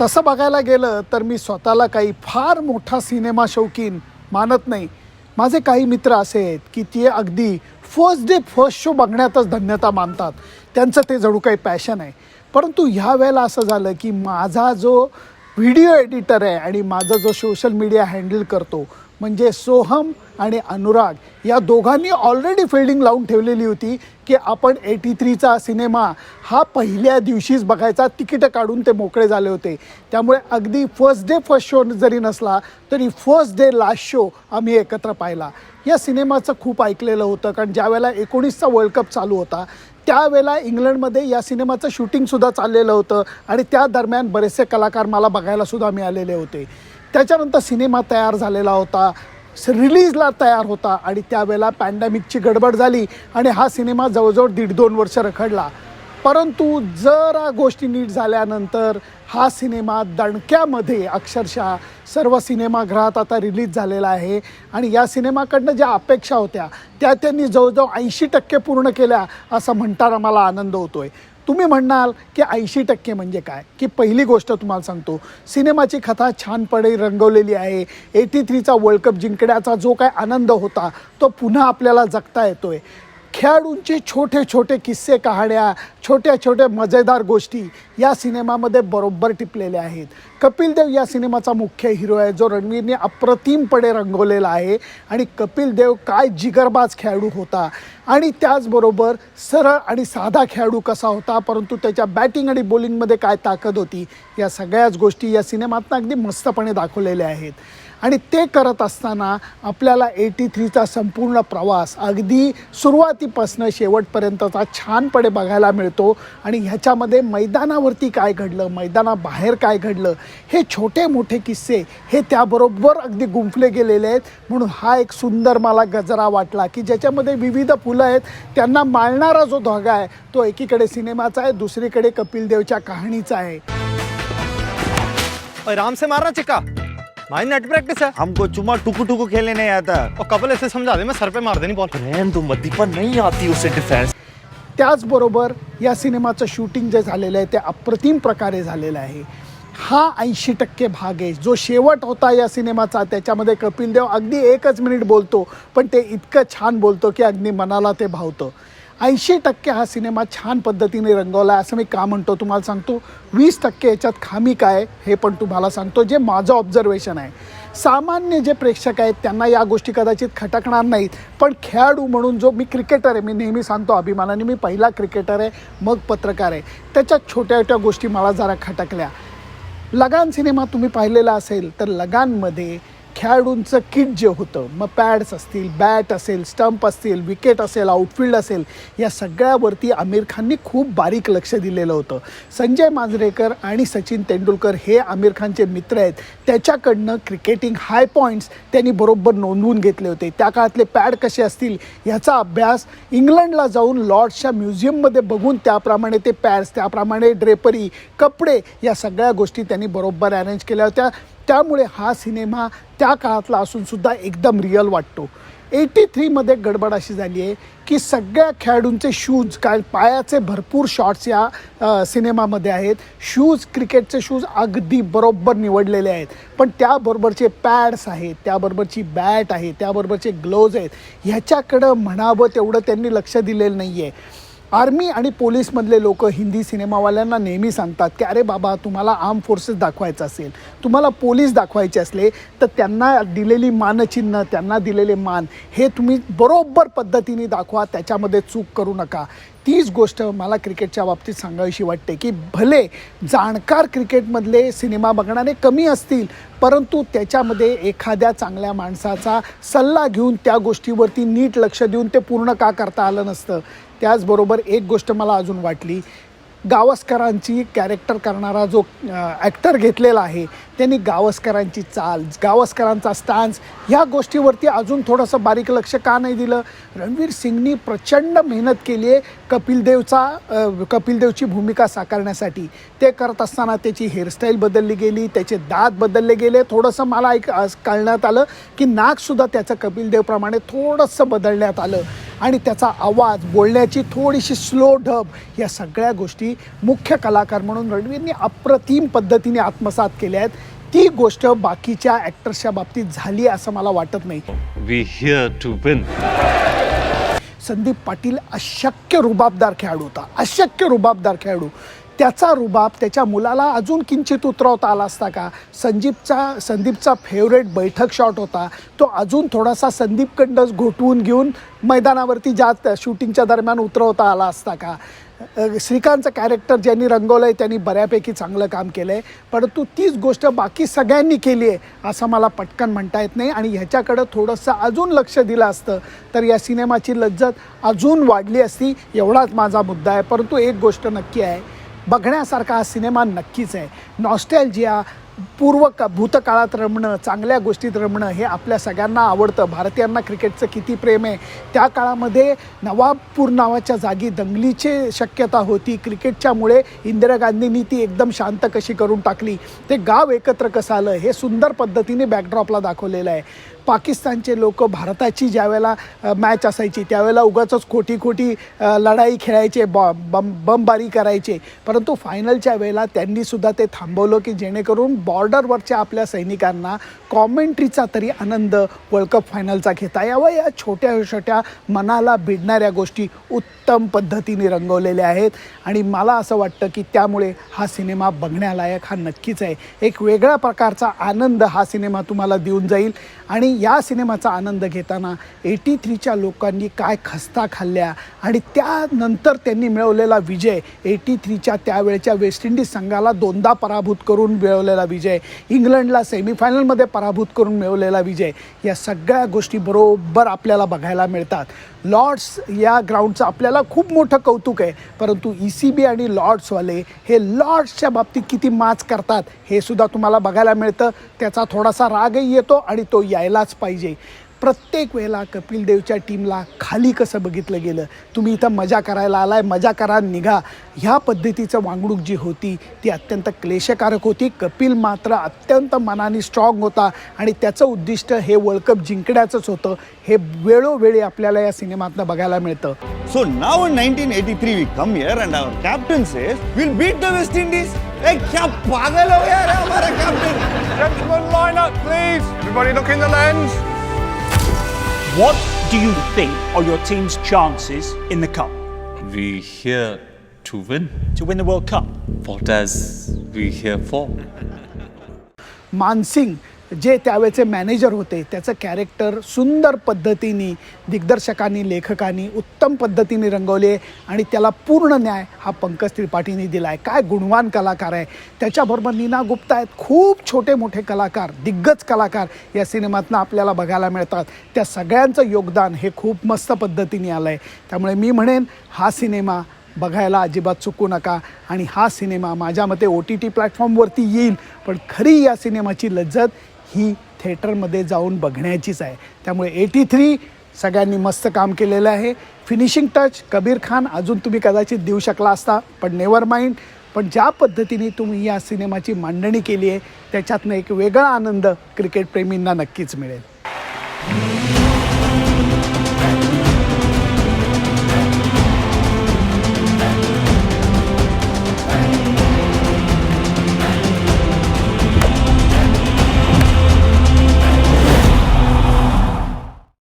तसं बघायला गेलं तर मी स्वतःला काही फार मोठा सिनेमा शौकीन मानत नाही. माझे काही मित्र असे आहेत की ते अगदी फर्स्ट डे फर्स्ट शो बघण्यातच धन्यता मानतात. त्यांचं ते जणू काही पॅशन आहे. परंतु ह्या वेळेला असं झालं की माझा जो व्हिडिओ एडिटर आहे आणि माझा जो सोशल मीडिया हँडल करतो म्हणजे सोहम आणि अनुराग या दोघांनी ऑलरेडी फिल्डिंग लावून ठेवलेली होती की आपण एटी थ्रीचा सिनेमा हा पहिल्या दिवशीच बघायचा तिकीटं काढून ते मोकळे झाले होते. त्यामुळे अगदी फर्स्ट डे फर्स्ट शो जरी नसला तरी फर्स्ट डे लास्ट शो आम्ही एकत्र पाहिला. या सिनेमाचं खूप ऐकलेलं होतं कारण ज्यावेळेला एकोणीसचा वर्ल्ड कप चालू होता त्यावेळेला इंग्लंडमध्ये या सिनेमाचं शूटिंगसुद्धा चाललेलं होतं आणि त्या दरम्यान बरेचसे कलाकार मला बघायलासुद्धा मिळालेले होते. त्याच्यानंतर सिनेमा तयार झालेला होता रिलीजला तयार होता आणि त्यावेळेला पॅन्डेमिकची गडबड झाली आणि हा सिनेमा जवळजवळ दीड दोन वर्ष रखडला. परंतु जरा गोष्टी नीट झाल्यानंतर हा सिनेमा दणक्यामध्ये अक्षरशः सर्व सिनेमागृहात आता रिलीज झालेला आहे आणि या सिनेमाकडनं ज्या अपेक्षा होत्या त्या त्यांनी जवळजवळ ऐंशी टक्के पूर्ण केल्या असं म्हणताना मला आनंद होतो आहे तुम्ही म्हणाल की ऐंशी टक्के म्हणजे काय? की पहिली गोष्ट तुम्हाला सांगतो सिनेमाची कथा छानपणे रंगवलेली आहे. एटी थ्रीचा वर्ल्ड कप जिंकण्याचा जो काय आनंद होता तो पुन्हा आपल्याला जगता येतोय. खेळाडूंचे छोटे छोटे किस्से कहाण्या छोट्या छोट्या मजेदार गोष्टी या सिनेमामध्ये बरोबर टिपलेल्या आहेत. कपिल देव या सिनेमाचा मुख्य हिरो आहे जो रणवीरने अप्रतिमपणे रंगवलेला आहे. आणि कपिल देव काय जिगरबाज खेळाडू होता. आणि त्याचबरोबर सरळ आणि साधा खेळाडू कसा होता परंतु त्याच्या बॅटिंग आणि बॉलिंगमध्ये काय ताकद होती या सगळ्याच गोष्टी या सिनेमातनं अगदी मस्तपणे दाखवलेल्या आहेत. आणि ते करत असताना आपल्याला एटी थ्रीचा संपूर्ण प्रवास अगदी सुरुवातीपासनं शेवटपर्यंतचा छानपणे बघायला मिळतो. आणि ह्याच्यामध्ये मैदानावरती काय घडलं मैदानाबाहेर काय घडलं हे छोटे मोठे किस्से हे त्याबरोबर अगदी गुंफले गेलेले आहेत. म्हणून हा एक सुंदर मला गजरा वाटला की ज्याच्यामध्ये विविध फुलं आहेत त्यांना माळणारा जो धागा आहे तो एकीकडे सिनेमाचा आहे दुसरीकडे कपिल देवच्या कहाणीचा आहे. रामसे आराम से मारना चिक्का भाई नेट प्रैक्टिस है। हमको चुम्मा टुकु टुकु खेलने नहीं आता। और कपल ऐसे समझा दे मैं सर पे मार देनी बॉल रहन दो मदीपा नहीं आती उसे डिफेंस त्याचबरोबर या सिनेमाचं शूटिंग जे झालेलं आहे ते अप्रतिम प्रकारे झालेलं आहे. हा ऐंशी टक्के भाग आहे. जो शेवट होता या सिनेमाचा त्याच्यामध्ये कपिल देव अगदी एकच मिनिट बोलतो पण ते इतकं छान बोलतो की अगदी मनाला ते भावतं. ऐंशी टक्के हा सिनेमा छान पद्धतीने रंगवला आहे असं मी का म्हणतो तुम्हाला सांगतो वीस टक्के याच्यात खामी काय हे पण तुम्हाला सांगतो जे माझं ऑब्झर्वेशन आहे. सामान्य जे प्रेक्षक आहेत त्यांना या गोष्टी कदाचित खटकणार नाहीत पण खेळाडू म्हणून जो मी क्रिकेटर आहे मी नेहमी सांगतो अभिमानाने मी पहिला क्रिकेटर आहे मग पत्रकार आहे. त्याच्यात छोट्या छोट्या गोष्टी मला जरा खटकल्या. लगान सिनेमा तुम्ही पाहिलेला असेल तर लगानमध्ये खेळाडूंचं किट जे होतं मग पॅड्स असतील बॅट असेल स्टंप असतील विकेट असेल आउटफिल्ड असेल या सगळ्यावरती आमिर खाननी खूप बारीक लक्ष दिलेलं होतं. संजय मांजरेकर आणि सचिन तेंडुलकर हे आमिर खानचे मित्र आहेत. त्याच्याकडनं क्रिकेटिंग हाय पॉईंट्स त्यांनी बरोबर नोंदवून घेतले होते. त्या काळातले पॅड कसे असतील याचा अभ्यास इंग्लंडला जाऊन लॉर्ड्सच्या म्युझियममध्ये बघून त्याप्रमाणे ते पॅड्स त्याप्रमाणे ड्रेपरी कपडे या सगळ्या गोष्टी त्यांनी बरोबर अरेंज केल्या होत्या. त्यामुळे हा सिनेमा त्या काळातला असूनसुद्धा एकदम रिअल वाटतो. एटी थ्रीमध्ये गडबड अशी झाली आहे की सगळ्या खेळाडूंचे शूज काय पायाचे भरपूर शॉट्स या सिनेमामध्ये आहेत. शूज क्रिकेटचे शूज अगदी बरोबर निवडलेले आहेत. पण त्याबरोबरचे पॅड्स आहेत त्याबरोबरची बॅट आहे त्याबरोबरचे ग्लोव्ज आहेत. ह्याच्याकडं म्हणावं तेवढं त्यांनी लक्ष दिलेलं नाही आहे आर्मी आणि पोलीसमधले लोक हिंदी सिनेमावाल्यांना नेहमी सांगतात की अरे बाबा तुम्हाला आर्म फोर्सेस दाखवायचं असेल तुम्हाला पोलीस दाखवायचे असले तर त्यांना दिलेली मानचिन्ह त्यांना दिलेले मान हे तुम्ही बरोबर पद्धतीने दाखवा त्याच्यामध्ये चूक करू नका. तीच गोष्ट मला क्रिकेटच्या बाबतीत सांगावीशी वाटते की भले जाणकार क्रिकेटमधले सिनेमा बघणारे कमी असतील परंतु त्याच्यामध्ये एखाद्या चांगल्या माणसाचा सल्ला घेऊन त्या गोष्टीवरती नीट लक्ष देऊन ते पूर्ण का करता आलं नसतं. त्याचबरोबर एक गोष्ट मला अजून वाटली गावस्करांची कॅरेक्टर करणारा जो ॲक्टर घेतलेला आहे त्यांनी गावस्करांची चाल गावस्करांचा स्टान्स ह्या गोष्टीवरती अजून थोडंसं बारीक लक्ष का नाही दिलं? रणवीर सिंगनी प्रचंड मेहनत केली आहे कपिलदेवचा कपिलदेवची भूमिका साकारण्यासाठी. ते करत असताना त्याची हेअरस्टाईल बदलली गेली त्याचे दात बदलले गेले. थोडंसं मला ऐक कळण्यात आलं की नाकसुद्धा त्याचं कपिलदेवप्रमाणे थोडंसं बदलण्यात आलं. आणि त्याचा आवाज बोलण्याची थोडीशी स्लो ढब या सगळ्या गोष्टी मुख्य कलाकार म्हणून रणवीरने अप्रतिम पद्धतीने आत्मसात केल्या आहेत. ती गोष्ट बाकीच्या ॲक्टर्सच्या बाबतीत झाली असं मला वाटत नाही. संदीप पाटील अशक्य रुबाबदार खेळाडू होता. अशक्य रुबाबदार खेळाडू. त्याचा रुबाब त्याच्या मुलाला अजून किंचित उतरवता आला असता का? संजीपचा संदीपचा फेवरेट बैठक शॉट होता. तो अजून थोडासा संदीपकडंच घोटवून घेऊन मैदानावरती ज्या शूटिंगच्या दरम्यान उतरवता आला असता का? श्रीकांतचं कॅरेक्टर ज्यांनी रंगवलं आहे त्यांनी बऱ्यापैकी चांगलं काम केलं आहे परंतु तीच गोष्ट बाकी सगळ्यांनी केली आहे असं मला पटकन म्हणता येत नाही. आणि ह्याच्याकडं थोडंसं अजून लक्ष दिलं असतं तर या सिनेमाची लज्जत अजून वाढली असती एवढाच माझा मुद्दा आहे. परंतु एक गोष्ट नक्की आहे बघण्यासारखा सिनेमा नक्कीच आहे. नॉस्टेलजिया पूर्व का भूतकाळात रमणं चांगल्या गोष्टीत रमणं हे आपल्या सगळ्यांना आवडतं. भारतीयांना क्रिकेटचं किती प्रेम आहे? त्या काळामध्ये नवाबपूर नावाच्या जागी दंगलीची शक्यता होती. क्रिकेटच्यामुळे इंदिरा गांधींनी ती एकदम शांत कशी करून टाकली? ते गाव एकत्र कसं आलं? हे सुंदर पद्धतीने बॅकड्रॉपला दाखवलेलं आहे. पाकिस्तानचे लोक भारताची ज्यावेळेला मॅच असायची त्यावेळेला उगाचच खोटी खोटी लढाई खेळायचे बॉ बम बमबारी करायचे. परंतु फायनलच्या वेळेला त्यांनीसुद्धा ते थांबवलं की जेणेकरून बॉर्डरवरच्या आपल्या सैनिकांना कॉमेंट्रीचा तरी आनंद वर्ल्ड कप फायनलचा घेता यावा. या छोट्या छोट्या मनाला भिडणाऱ्या गोष्टी उत्तम पद्धतीने रंगवलेल्या आहेत. आणि मला असं वाटतं की त्यामुळे हा सिनेमा बघण्यालायक हा नक्कीच आहे. एक वेगळ्या प्रकारचा आनंद हा सिनेमा तुम्हाला देऊन जाईल. आणि या सिनेमाचा आनंद घेताना एटी थ्रीच्या लोकांनी काय खस्ता खाल्ल्या आणि त्यानंतर त्यांनी मिळवलेला विजय एटी थ्रीच्या त्यावेळच्या वेस्ट इंडिज संघाला दोनदा पराभूत करून मिळवलेला विजय. विजय. इंग्लंडला सेमीफायनलमध्ये पराभूत करून मिळवलेला विजय. या सगळ्या गोष्टी बरोबर आपल्याला बघायला मिळतात. लॉर्ड्स या ग्राउंडचं आपल्याला खूप मोठं कौतुक आहे. परंतु ई सी बी आणि लॉर्ड्सवाले हे लॉर्ड्सच्या बाबतीत किती माच करतात हे सुद्धा तुम्हाला बघायला मिळतं. त्याचा थोडासा रागही येतो आणि तो यायलाच पाहिजे. प्रत्येक वेळेला कपिल देवच्या टीमला खाली कसं बघितलं गेलं तुम्ही इथं मजा करायला आलाय मजा करा निघा ह्या पद्धतीचं वागणूक जी होती ती अत्यंत क्लेशकारक होती कपिल मात्र अत्यंत मनाने स्ट्रॉंग होता आणि त्याचं उद्दिष्ट हे वर्ल्ड कप जिंकण्याचंच होतं हे वेळोवेळी आपल्याला या सिनेमातनं बघायला मिळतं So now in 1983 we come here and our captain says we'll beat the West Indies. Hey, क्या पागल हो यार हमारा captain. Gentlemen, line up, please. Everybody look in the lens. do you think are your team's chances in the Cup? We're here to win. To win the World Cup? What does we here for? Man Singh. जे त्यावेळेचे manager होते त्याचं character सुंदर पद्धतीने दिग्दर्शकांनी लेखकांनी उत्तम पद्धतीने रंगवले आणि त्याला पूर्ण न्याय हा पंकज त्रिपाठीने दिला आहे काय गुणवान कलाकार आहे. त्याच्याबरोबर नीना गुप्ता आहेत. खूप छोटे मोठे कलाकार दिग्गज कलाकार या सिनेमातनं आपल्याला बघायला मिळतात. त्या सगळ्यांचं योगदान हे खूप मस्त पद्धतीने आलं आहे त्यामुळे मी म्हणेन हा सिनेमा बघायला अजिबात चुकू नका आणि हा सिनेमा माझ्या मते ओ टी टी प्लॅटफॉर्मवरती येईल पण खरी या सिनेमाची लज्जत ही थिएटरमध्ये जाऊन बघण्याचीच आहे. त्यामुळे एटी थ्री सगळ्यांनी मस्त काम केलेलं आहे. फिनिशिंग टच कबीर खान अजून तुम्ही कदाचित देऊ शकला असता पण नेवर माइंड पण ज्या पद्धतीने तुम्ही या सिनेमाची मांडणी केली आहे त्याच्यातनं एक वेगळा आनंद क्रिकेटप्रेमींना नक्कीच मिळेल.